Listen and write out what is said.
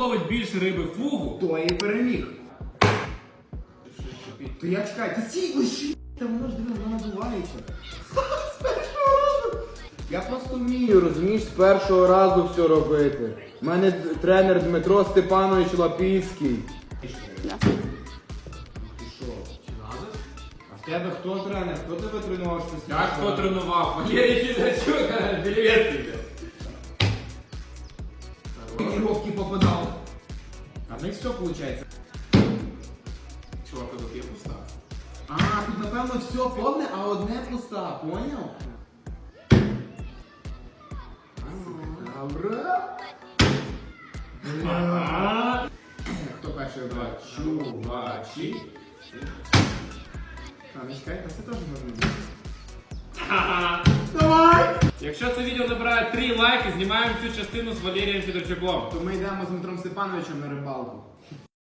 зловить більше риби фугу, То і переміг. То я чекаю, та сій лиши, та воно ж диви, воно надувається. З першого разу. Я просто вмію, розумієш, з першого разу все робити. У мене д- тренер Дмитро Степанович Лапійський. Да. Ти що? А в тебе хто тренер? Хто тебе тренував? ти як хто тренував? Валерій Федорчук, Білівецький. Тренировки попадав. А в них все виходить. Чувак, тут є пуста. А, тут напевно все повне, а одне пуста, поняв? Добре. Хто перший обрав? Чувачі. А, не чекай, а це теж можна буде. Якщо це відео набирає 3 лайки, знімаємо цю частину з Валерієм Федорчуком. То ми йдемо з Дмитром Степановичем на рибалку.